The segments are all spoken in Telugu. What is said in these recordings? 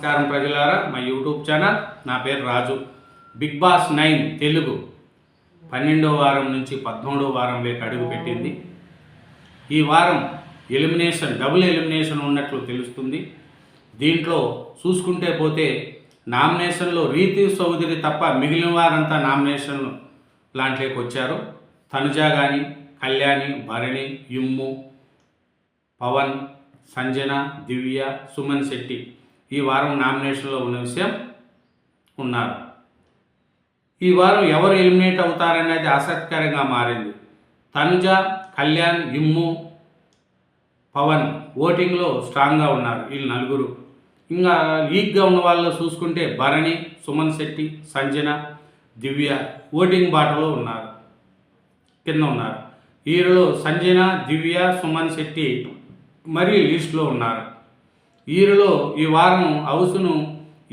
నమస్కారం ప్రజలారా. మా యూట్యూబ్ ఛానల్ నా పేరు Raju. Bigg Boss nine Telugu పన్నెండో వారం నుంచి పదమూడో వారంలోకి అడుగు పెట్టింది. ఈ వారం ఎలిమినేషన్ డబుల్ ఎలిమినేషన్ ఉన్నట్లు తెలుస్తుంది. దీంట్లో చూసుకుంటే పోతే నామినేషన్లో రీతి చౌదరి తప్ప మిగిలిన వారంతా నామినేషన్ ప్లాంట్లోకి వచ్చారు. తనుజ కానీ కళ్యాణి భరణి యుమ్ము పవన్ సంజన దివ్య సుమన్ శెట్టి ఈ వారం నామినేషన్లో ఉన్న విషయం ఉన్నారు. ఈ వారం ఎవరు ఎలిమినేట్ అవుతారనేది ఆసక్తికరంగా మారింది. తనుజ కళ్యాణ్ ఇమ్ము పవన్ ఓటింగ్లో స్ట్రాంగ్గా ఉన్నారు వీళ్ళు నలుగురు. ఇంకా లీక్గా ఉన్న వాళ్ళు చూసుకుంటే భరణి సుమన్ శెట్టి సంజన దివ్య ఓటింగ్ బాటలో ఉన్నారు కింద ఉన్నారు. వీరిలో సంజన దివ్య సుమన్ శెట్టి మరీ లిస్ట్లో ఉన్నారు. వీరిలో ఈ వారం అవుసును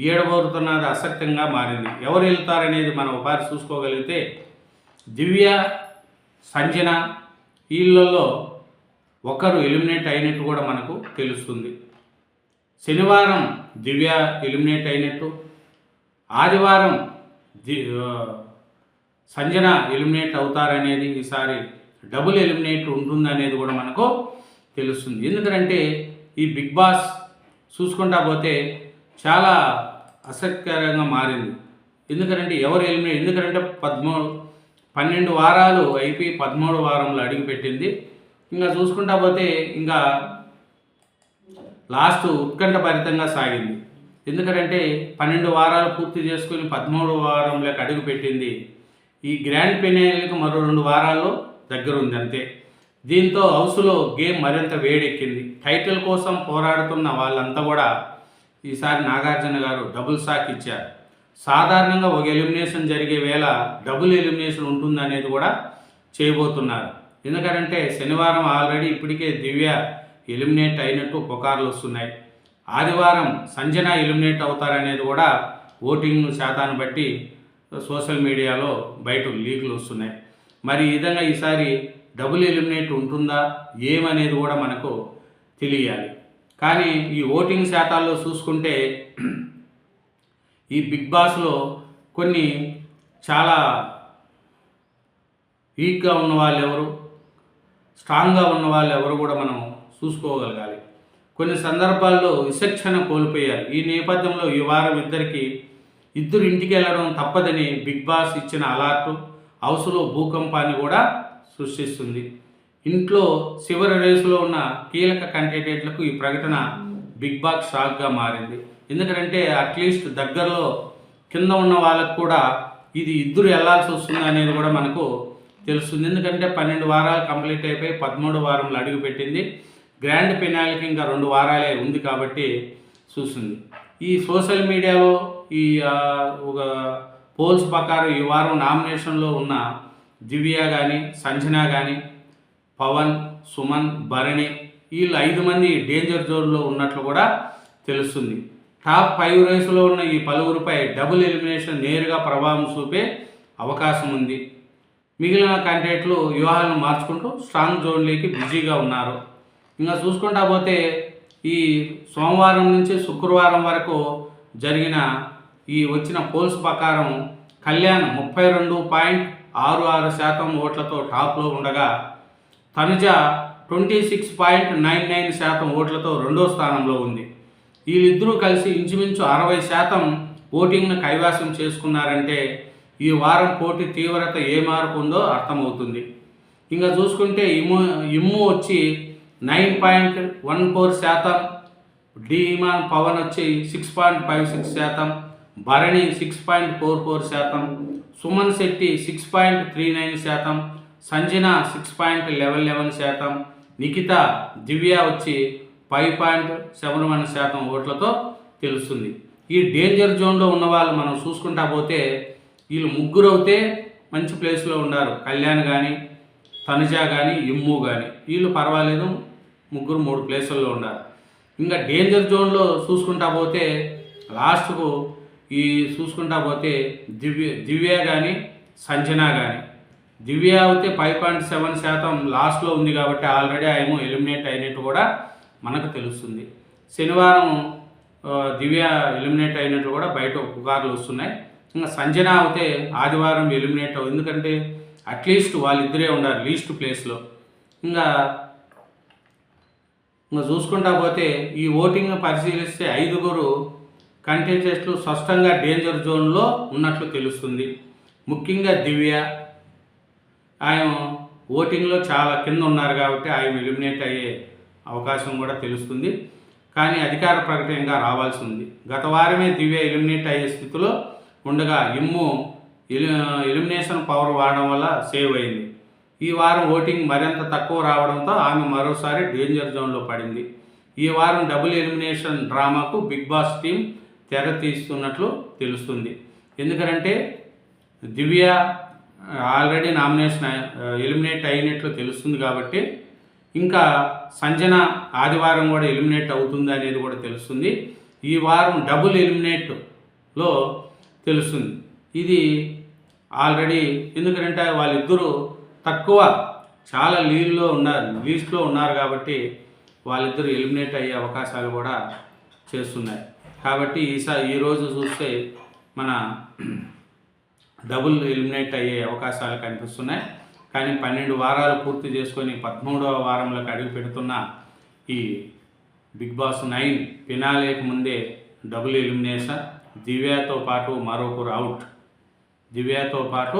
ఏడబోరుతున్నది ఆసక్తంగా మారింది. ఎవరు వెళ్తారనేది మనం ఒకసారి చూసుకోగలిగితే దివ్య సంజన వీళ్ళలో ఒకరు ఎలిమినేట్ అయినట్టు కూడా మనకు తెలుస్తుంది. శనివారం దివ్య ఎలిమినేట్ అయినట్టు ఆదివారం ది సంజన ఎలిమినేట్ అవుతారనేది ఈసారి డబుల్ ఎలిమినేట్ ఉంటుందనేది కూడా మనకు తెలుస్తుంది. ఎందుకంటే ఈ బిగ్ బాస్ చూసుకుంటా పోతే చాలా ఆసక్తికరంగా మారింది. ఎందుకంటే ఎవరు ఎలిమినేట్ ఎందుకంటే పదమూడు పన్నెండు వారాలు అయిపోయి పదమూడు వారంలో అడుగుపెట్టింది ఇంకా చూసుకుంటా పోతే ఇంకా లాస్ట్ ఉత్కంఠభరితంగా సాగింది. ఎందుకంటే పన్నెండు వారాలు పూర్తి చేసుకుని పదమూడు వారంలోకి అడుగు పెట్టింది. ఈ గ్రాండ్ పెనాయిలకు మరో రెండు వారాల్లో దగ్గర ఉంది అంతే. దీంతో హౌస్లో గేమ్ మరింత వేడెక్కింది. టైటిల్ కోసం పోరాడుతున్న వాళ్ళంతా కూడా ఈసారి నాగార్జున గారు డబుల్ సాక్ ఇచ్చారు. సాధారణంగా ఒక ఎలిమినేషన్ జరిగే వేళ డబుల్ ఎలిమినేషన్ ఉంటుందనేది కూడా చేయబోతున్నారు. ఎందుకంటే శనివారం ఆల్రెడీ ఇప్పటికే దివ్య ఎలిమినేట్ అయినట్టు పుకార్లు వస్తున్నాయి. ఆదివారం సంజన ఎలిమినేట్ అవుతారనేది కూడా ఓటింగ్ శాతాన్ని బట్టి సోషల్ మీడియాలో బయట లీకులు వస్తున్నాయి. మరి ఈ విధంగా ఈసారి డబుల్ ఎలిమినేట్ ఉంటుందా ఏమనేది కూడా మనకు తెలియాలి. కానీ ఈ ఓటింగ్ శాతాల్లో చూసుకుంటే ఈ బిగ్ బాస్లో కొన్ని చాలా వీక్గా ఉన్న వాళ్ళు ఎవరు స్ట్రాంగ్గా ఉన్న వాళ్ళు ఎవరు కూడా మనం చూసుకోగలగాలి. కొన్ని సందర్భాల్లో విచక్షణ కోల్పోయారు. ఈ నేపథ్యంలో ఈ వారం ఇద్దరికి ఇద్దరు ఇంటికి వెళ్ళడం తప్పదని బిగ్ బాస్ ఇచ్చిన అలర్టు హౌస్లో భూకంపాన్ని కూడా సృష్టిస్తుంది. ఇంట్లో చివరి రేసులో ఉన్న కీలక కంటెంటెంట్లకు ఈ ప్రకటన బిగ్ బాస్ షాక్గా మారింది. ఎందుకంటే అట్లీస్ట్ దగ్గరలో కింద ఉన్న వాళ్ళకు కూడా ఇది ఇద్దరు వెళ్ళాల్సి వస్తుంది అనేది కూడా మనకు తెలుస్తుంది. ఎందుకంటే పన్నెండు వారాలు కంప్లీట్ అయిపోయి పదమూడు వారంలో అడుగుపెట్టింది గ్రాండ్ పెనాల్కి ఇంకా రెండు వారాలే ఉంది కాబట్టి చూస్తుంది ఈ సోషల్ మీడియాలో ఈ ఒక పోల్స్ ప్రకారం ఈ వారం నామినేషన్లో ఉన్న దివ్య కానీ సంజన కానీ పవన్ సుమన్ భరణి వీళ్ళు ఐదు మంది డేంజర్ జోన్లో ఉన్నట్లు కూడా తెలుస్తుంది. టాప్ ఫైవ్ రేసులో ఉన్న ఈ పలువురిపై డబుల్ ఎలిమినేషన్ నేరుగా ప్రభావం చూపే అవకాశం ఉంది. మిగిలిన కంటెంట్లు వ్యూహాలను మార్చుకుంటూ స్ట్రాంగ్ జోన్లోకి బిజీగా ఉన్నారు. ఇంకా చూసుకుంటా పోతే ఈ సోమవారం నుంచి శుక్రవారం వరకు జరిగిన ఈ వచ్చిన పోల్స్ ప్రకారం కళ్యాణ్ ముప్పై రెండు పాయింట్ ఆరు ఆరు శాతం ఓట్లతో టాప్లో ఉండగా Tanuja twenty six point nine nine శాతం ఓట్లతో రెండో స్థానంలో ఉంది. వీళ్ళిద్దరూ కలిసి ఇంచుమించు అరవై శాతం ఓటింగ్ను కైవాసం చేసుకున్నారంటే ఈ వారం పోటీ తీవ్రత ఏ ఉందో అర్థమవుతుంది. ఇంకా చూసుకుంటే ఇమ్ము ఇమ్ము వచ్చి నైన్ పాయింట్ వన్ ఫోర్ శాతం డీమాన్ పవన్ వచ్చి సిక్స్ పాయింట్ ఫైవ్ సిక్స్ శాతం Bharani six point four four శాతం Suman Shetty six point three nine శాతం Sanjana six point eleven eleven శాతం నిఖిత దివ్య వచ్చి ఫైవ్ పాయింట్ సెవెన్ వన్ శాతం ఓట్లతో తెలుస్తుంది. ఈ డేంజర్ జోన్లో ఉన్న వాళ్ళు మనం చూసుకుంటా పోతే వీళ్ళు ముగ్గురు అయితే మంచి ప్లేస్లో ఉన్నారు. కళ్యాణ్ కానీ తనుజ కానీ ఇమ్ము కానీ వీళ్ళు పర్వాలేదు ముగ్గురు మూడు ప్లేసుల్లో ఉన్నారు. ఇంకా డేంజర్ జోన్లో చూసుకుంటా పోతే లాస్ట్కు ఈ చూసుకుంటా పోతే దివ్య దివ్య కానీ సంజన కానీ దివ్య అయితే ఫైవ్ పాయింట్ సెవెన్ శాతం లాస్ట్లో ఉంది కాబట్టి ఆల్రెడీ ఆయన ఎలిమినేట్ అయినట్టు కూడా మనకు తెలుస్తుంది. శనివారం దివ్య ఎలిమినేట్ అయినట్టు కూడా బయట పుకార్లు వస్తున్నాయి. ఇంకా సంజన అయితే ఆదివారం ఎలిమినేట్ అవ్వదు ఎందుకంటే అట్లీస్ట్ వాళ్ళిద్దరే ఉన్నారు లీస్ట్ ప్లేస్లో ఇంకా ఇంకా చూసుకుంటా పోతే ఈ ఓటింగ్ పరిశీలిస్తే ఐదుగురు కంటెస్టెంట్లు స్పష్టంగా డేంజర్ జోన్లో ఉన్నట్లు తెలుస్తుంది. ముఖ్యంగా దివ్య. ఆయన ఓటింగ్లో చాలా కింద ఉన్నారు కాబట్టి ఆయన ఎలిమినేట్ అయ్యే అవకాశం కూడా తెలుస్తుంది. కానీ అధికార ప్రకటన ఇంకా రావాల్సి ఉంది. గత వారమే దివ్య ఎలిమినేట్ అయ్యే స్థితిలో ఉండగా ఇమ్ము ఎలి ఎలిమినేషన్ పవర్ వాడడం వల్ల సేవ్ అయింది. ఈ వారం ఓటింగ్ మరింత తక్కువ రావడంతో ఆమె మరోసారి డేంజర్ జోన్లో పడింది. ఈ వారం డబుల్ ఎలిమినేషన్ డ్రామాకు బిగ్ బాస్ టీం తెర తీస్తున్నట్లు తెలుస్తుంది. ఎందుకంటే దివ్య ఆల్రెడీ నామినేషన్ ఎలిమినేట్ అయినట్లు తెలుస్తుంది కాబట్టి ఇంకా సంజన ఆదివారం కూడా ఎలిమినేట్ అవుతుంది అనేది కూడా తెలుస్తుంది. ఈ వారం డబుల్ ఎలిమినేట్లో తెలుస్తుంది. ఇది ఆల్రెడీ ఎందుకంటే వాళ్ళిద్దరూ తక్కువ చాలా లీడ్లో ఉన్నారు లీస్ట్లో ఉన్నారు కాబట్టి వాళ్ళిద్దరూ ఎలిమినేట్ అయ్యే అవకాశాలు కూడా చేస్తున్నాయి కాబట్టి ఈసారి ఈరోజు చూస్తే మన డబుల్ ఎలిమినేట్ అయ్యే అవకాశాలు కనిపిస్తున్నాయి. కానీ పన్నెండు వారాలు పూర్తి చేసుకొని పదమూడవ వారంలోకి అడుగు పెడుతున్న ఈ బిగ్ బాస్ నైన్ ఫినాలేకి ముందే డబుల్ ఎలిమినేషన్ దివ్యతో పాటు మరొకరు అవుట్ దివ్యాతో పాటు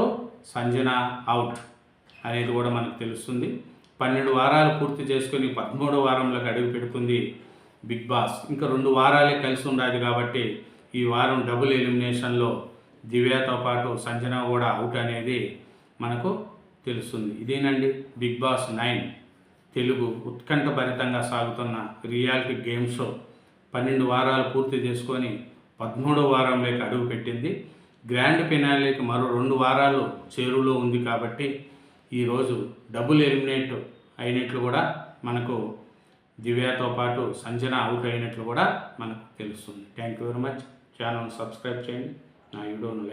సంజన అవుట్ అనేది కూడా మనకు తెలుస్తుంది. పన్నెండు వారాలు పూర్తి చేసుకొని పదమూడో వారంలోకి అడుగు పెడుతుంది బిగ్ బాస్. ఇంకా రెండు వారాలే కలిసి ఉండాలి కాబట్టి ఈ వారం డబుల్ ఎలిమినేషన్లో దివ్యతో పాటు సంజన కూడా అవుట్ అనేది మనకు తెలుస్తుంది. ఇదేనండి బిగ్ బాస్ నైన్. తెలుగు ఉత్కంఠభరితంగా సాగుతున్న రియాలిటీ గేమ్ షో పన్నెండు వారాలు పూర్తి చేసుకొని పదమూడో వారంలోకి అడుగు పెట్టింది. గ్రాండ్ ఫినాలేకి మరో రెండు వారాలు చేరువలో ఉంది కాబట్టి ఈరోజు డబుల్ ఎలిమినేట్ అయినట్లు కూడా మనకు దివ్యతో పాటు సంజన అవుట్ అయినట్లు కూడా మనకు తెలుస్తుంది. Thank you very much channel subscribe చేయండి. నా వీడియోను